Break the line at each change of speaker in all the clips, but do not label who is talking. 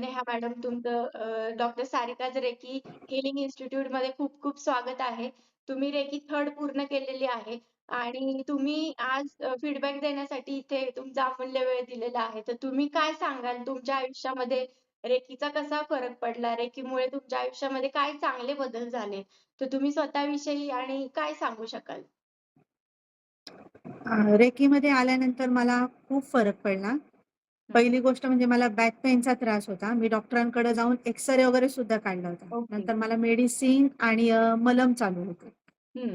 Neha madam तुमचं doctor Sarika's reiki healing इन्स्टिट्यूटमध्ये खूप खूप स्वागत आहे. तुम्ही रेकी थर्ड पूर्ण केलेली आहे आणि तुम्ही आज फीडबॅक देण्यासाठी इथे तुमचा अमूल्य वेळ दिलेला आहे. तर तुम्ही काय सांगाल तुमच्या आयुष्यामध्ये रेकीचा कसा फरक पडला? रेकीमुळे तुमच्या आयुष्यामध्ये काय चांगले बदल झाले? तर तुम्ही स्वतःविषयी आणि काय सांगू शकाल?
रेखीमध्ये रेकीमध्ये आल्यानंतर मला खूप फरक पडला. पहिली गोष्ट म्हणजे मला बॅक पेनचा त्रास होता. मी डॉक्टरांकडे जाऊन एक्स-रे वगैरे सुद्धा काढला होता.
ओके.
नंतर मला मेडिसिन आणि अ, मलम चालू होते.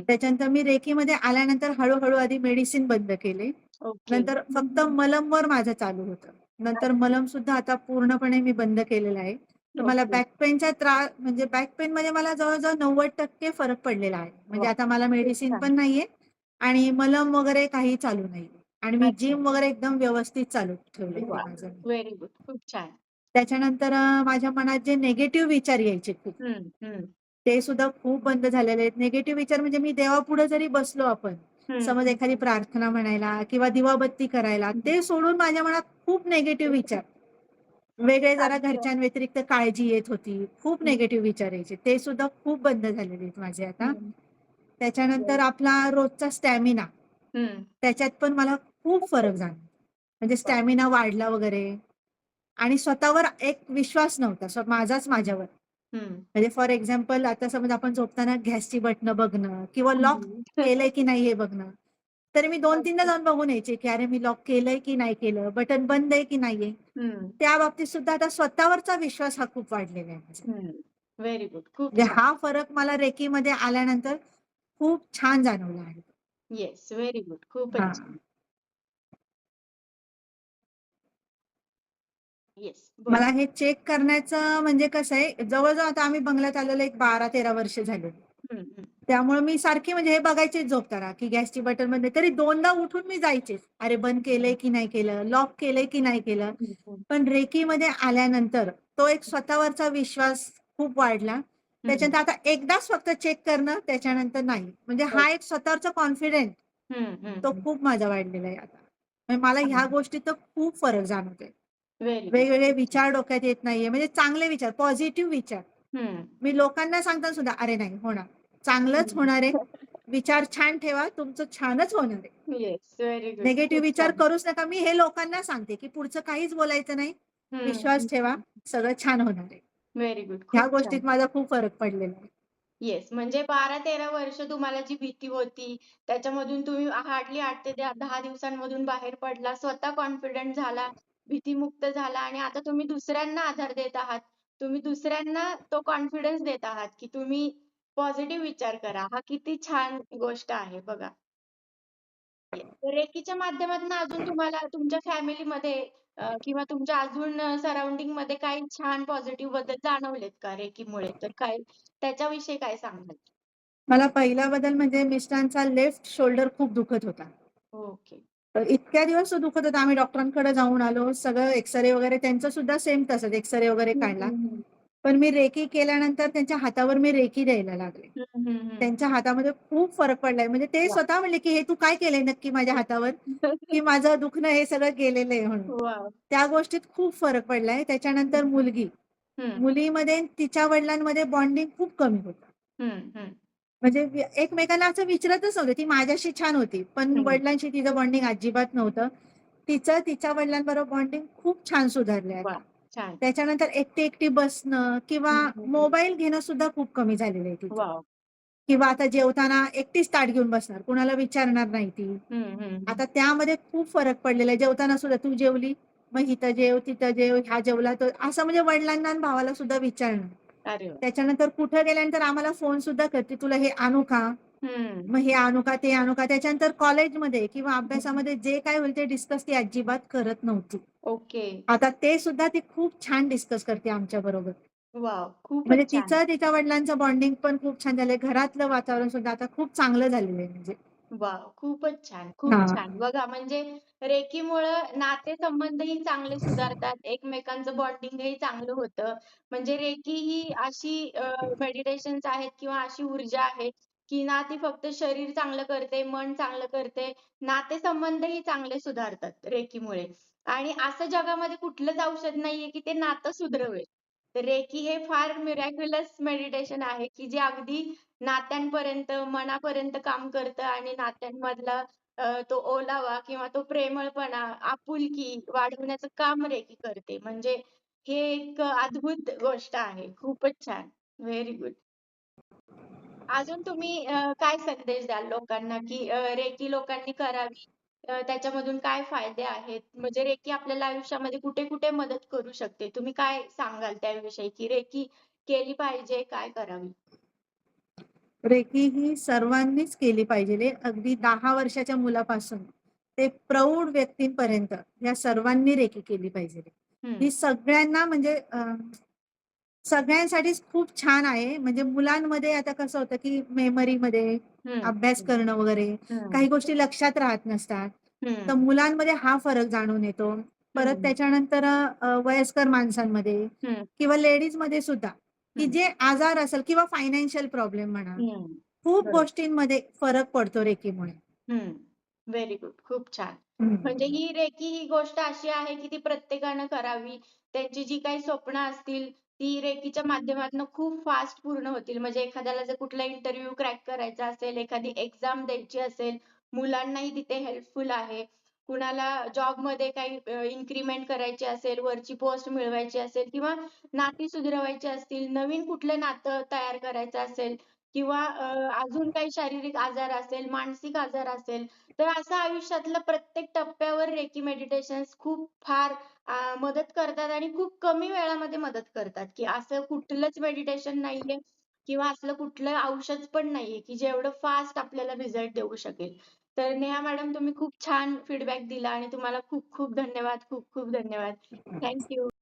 त्याच्यानंतर मी रेकीमध्ये आल्यानंतर हळू-हळू आधी मेडिसिन बंद केले.
ओके.
नंतर फक्त मलमवर माझं चालू होतं. नंतर. मलम सुद्धा आता पूर्णपणे मी बंद केलेलं आहे. तर मला
ओके.
बॅक पेनचा त्रास म्हणजे बॅक पेनमध्ये मला जवळ-जवळ 90% फरक पडलेला आहे. म्हणजे! आता मला
खूप
मेडिसिन
छान.
पण नाहीये आणि मलम वगैरे काही चालू नाहीये. आणि मी
अच्छा.
जिम वगैरे एकदम व्यवस्थित चालू
वाह!
माझं मी.
Very good. खूप छान.
त्याच्यानंतर अ, माझ्या मनात जे निगेटिव्ह विचार यायचे खूप,
हं, हं.
ते सुद्धा खूप बंद झालेले आहेत. निगेटिव्ह विचार म्हणजे मी देवापुढे जरी बसलो आपण,
हं,
समज. एखादी प्रार्थना म्हणायला किंवा दिवाबत्ती करायला,
हं.
ते सोडून माझ्या मनात खूप निगेटिव्ह विचार. वेगळे जरा
अच्छा.
घरच्यांव्यतिरिक्त काळजी येत होती. खूप
हं.
निगेटिव्ह विचार यायचे. ते सुद्धा खूप बंद झालेले आहेत माझे आता.
हं.
त्याच्यानंतर
बरं.
आपला रोजचा स्टॅमिना. त्याच्यात पण मला खूप फरक जाणवला. म्हणजे! स्टॅमिना वाढला वगैरे आणि स्वतःवर एक विश्वास नव्हता माझाच माझ्यावर. म्हणजे फॉर एक्झाम्पल आता समज आपण झोपताना गॅसची बटणं बघणं किंवा लॉक. केलंय की नाही हे बघणं. तर मी 2-3दा
अच्छा.
जाऊन बघून यायचे, की अरे मी लॉक केलंय की नाही केलं, बटन बंद आहे की नाहीये. त्या बाबतीत सुद्धा आता स्वतःवरचा विश्वास हा खूप वाढलेला आहे.
Very good. खूप
म्हणजे. हा फरक मला रेकीमध्ये आल्यानंतर खूप छान जाणवला आहे.
येस. Very good. खूपच
हां.
छान. येस.
मला. हे चेक करण्याचं म्हणजे कसं आहे, जवळ-जवळ आता आम्ही बंगल्यात आलेलो एक 12-13 वर्ष झाले. त्यामुळे मी सारखी म्हणजे हे बघायचेच झोपताना, की गॅसची बटन बंद आहे. तरी 2दा उठून मी जायचेच. अरे बंद केलंय की नाही केलं, लॉक केलंय की नाही केलं. पण रेकीमध्ये आल्यानंतर तो एक स्वतःवरचा विश्वास खूप वाढला.
हं.
त्याच्यानंतर आता एकदाच फक्त चेक करणं, त्याच्यानंतर नाही. म्हणजे हा एक स्वतःवरचा कॉन्फिडन्स
हं, हं,
तो
हं.
खूप माझा वाढलेला आहे आता. म्हणजे मला ह्या
छान.
गोष्टीत तर खूप फरक जाणवतोय. वेगवेगळे. विचार डोक्यात येत नाहीये. म्हणजे चांगले विचार, पॉझिटिव्ह विचार.
हं.
मी लोकांना सांगताना सुद्धा, "अरे नाही होणार. चांगलंच
हं.
होणार आहे. विचार छान ठेवा. तुमचं छानच होणार आहे." निगेटिव्ह विचार. करूच नका. मी हे लोकांना सांगते, की पुढचं काहीच बोलायचं नाही.
हं,
विश्वास
हं,
ठेवा.
हं.
सगळं छान होणार आहे.
Very good.
ह्या
खूप
गोष्टीत. माझा खूप फरक पडलेला आहे.
येस. म्हणजे 12-13 वर्ष तुम्हाला जी भीती होती, त्याच्यामधून तुम्ही हार्डली 8 ते 10 दिवसांमधून बाहेर पडला. स्वतः कॉन्फिडंट झाला, भीतीमुक्त झाला आणि आता तुम्ही दुसऱ्यांना आधार देत आहात. तुम्ही दुसऱ्यांना तो कॉन्फिडन्स देत आहात, की तुम्ही पॉझिटिव्ह विचार करा. हा किती छान गोष्ट आहे बघा. तर रेकीच्या माध्यमातून अजून तुम्हाला तुमच्या फॅमिलीमध्ये अ, किंवा तुमच्या अजून अ, सराउंडिंगमध्ये काही छान पॉझिटिव्ह बदल जाणवलेत का रेकीमुळे? तर काय त्याच्याविषयी काय सांगाल?
मला पहिला बदल म्हणजे मिस्टरांचा लेफ्ट शोल्डर खूप दुखत होता.
ओके.
तर इतक्या दिवस तो दुखत होता. आम्ही डॉक्टरांकडे जाऊन आलो. सगळं एक्स-रे वगैरे त्यांचं सुद्धा सेम तसंच एक्स-रे वगैरे
हं,
काढला.
हं, हं.
पण मी रेकी केल्यानंतर त्यांच्या हातावर मी रेकी द्यायला लागले. त्यांच्या हातामध्ये खूप फरक पडलाय. म्हणजे ते! स्वतः म्हणले, की "हे तू काय केलंय नक्की माझ्या हातावर?" की माझं दुखणं हे सगळं गेलेलं आहे म्हणून. त्या गोष्टीत खूप फरक पडलाय. त्याच्यानंतर मुलगी.
हं,
मुलीमध्ये तिच्या वडिलांमध्ये बॉन्डिंग खूप कमी होतं. म्हणजे एकमेकांना असं विचारतच नव्हते. ती माझ्याशी छान होती, पण. वडिलांशी तिचं बॉन्डिंग अजिबात नव्हतं. तिचं तिच्या वडिलांबरोबर बॉन्डिंग खूप छान सुधारलंय आता.
छान.
त्याच्यानंतर एकटी-एकटी बसणं किंवा
हं, हं, हं.
मोबाईल घेणं सुद्धा खूप कमी झालेलं आहे तिचं.
वॉव!
किंवा आता जेवताना एकटीच ताट घेऊन बसणार. कुणाला विचारणार नाही ती.
हं, हं, हं.
आता त्यामध्ये खूप फरक पडलेला आहे. जेवताना सुद्धा "तू जेवली? मग इथं जेव, तिथं जेव, हा जेवला तर" असं म्हणजे वडिलांना आणि भावाला सुद्धा विचारणं.
अरे वाह!
त्याच्यानंतर कुठं गेल्यानंतर आम्हाला फोन सुद्धा करते, "तुला हे आणू का?
हं.
मग हे आणू का? ते आणू का?" त्याच्यानंतर कॉलेजमध्ये किंवा. अभ्यासामध्ये जे काही होईल ते डिस्कस ती अजिबात करत नव्हती.
ओके.
आता ते सुद्धा ती खूप छान डिस्कस करते आमच्याबरोबर.
वॉव!
म्हणजे
खूपच छान.
तिचं तिच्या वडिलांचं बॉन्डिंग पण खूप छान झालंय. घरातलं वातावरण सुद्धा आता खूप चांगलं झालेलं आहे म्हणजे.
वाह! खूपच छान, खूप
हां.
छान. बघा म्हणजे रेकीमुळं नातेसंबंधही चांगले सुधारतात. एकमेकांचं बॉन्डिंगही चांगलं होतं. म्हणजे रेकी ही अशी अ, मेडिटेशन्स आहेत किंवा अशी ऊर्जा आहे, की ना ती फक्त शरीर चांगलं करते, मन चांगलं करते, नातेसंबंधही चांगले सुधारतात रेकीमुळे. आणि असं जगामध्ये कुठलंच औषध नाहीये, की ते नातं सुधरवेल. तर रेकी हे फार मिरॅक्युलस मेडिटेशन आहे, की जे अगदी नात्यांपर्यंत, मनापर्यंत काम करतं आणि नात्यांमधला तो ओलावा किंवा तो प्रेमळपणा, आपुलकी वाढवण्याचं काम रेकी करते. म्हणजे हे एक अद्भुत गोष्ट आहे. खूपच छान. Very good. अजून तुम्ही अ, काय संदेश द्याल लोकांना, की अ, रेकी लोकांनी करावी? अ, त्याच्यामधून काय फायदे आहेत? म्हणजे रेकी आपल्याला आयुष्यामध्ये कुठे-कुठे मदत करू शकते? तुम्ही काय सांगाल त्याविषयी, की रेकी केली पाहिजे, काय करावी?
रेकी ही सर्वांनीच केली पाहिजे. अगदी 10 वर्षाच्या मुलापासून ते प्रौढ व्यक्तींपर्यंत या सर्वांनी रेकी केली पाहिजे.
हं,
ही सगळ्यांना म्हणजे अ, सगळ्यांसाठीच खूप छान आहे. म्हणजे मुलांमध्ये आता कसं होतं, की मेमरीमध्ये अभ्यास करणं वगैरे काही गोष्टी लक्षात राहत नसतात. तर मुलांमध्ये हा फरक जाणून येतो. परत त्याच्यानंतर वयस्कर माणसांमध्ये किंवा लेडीजमध्ये सुद्धा, की जे आजार असेल किंवा फायनान्शियल प्रॉब्लेम म्हणा. खूप. गोष्टींमध्ये फरक पडतो रेकीमुळे.
Very good. खूप छान. म्हणजे.
ही
रेकी ही गोष्ट अशी आहे, की ती प्रत्येकानं करावी. त्यांची जी काही स्वप्न असतील, ती रेकीच्या माध्यमातन खूप फास्ट पूर्ण होतील. म्हणजे एखाद्याला जर कुठला interview क्रॅक करायचा असेल, एखादी एक्झाम द्यायची असेल, मुलांनाही तिथे हेल्पफुल आहे. कुणाला जॉबमध्ये काही increment करायची असेल, वरची पोस्ट मिळवायची असेल किंवा नाती सुधरवायची असतील, नवीन कुठलं नातं तयार करायचं असेल किंवा अ, अजून काही शारीरिक आजार असेल, मानसिक आजार असेल, तर असं आयुष्यातल्या प्रत्येक टप्प्यावर रेकी मेडिटेशन्स खूप फार अ, मदत करतात आणि खूप कमी वेळामध्ये मदत करतात, की असं कुठलंच मेडिटेशन नाहीये किंवा असलं कुठलं औषध पण नाहीये, की जेवढं फास्ट आपल्याला रिझल्ट देऊ शकेल. तर नेहा मॅडम तुम्ही खूप छान फीडबॅक दिला आणि तुम्हाला खूप खूप धन्यवाद. खूप खूप धन्यवाद. थँक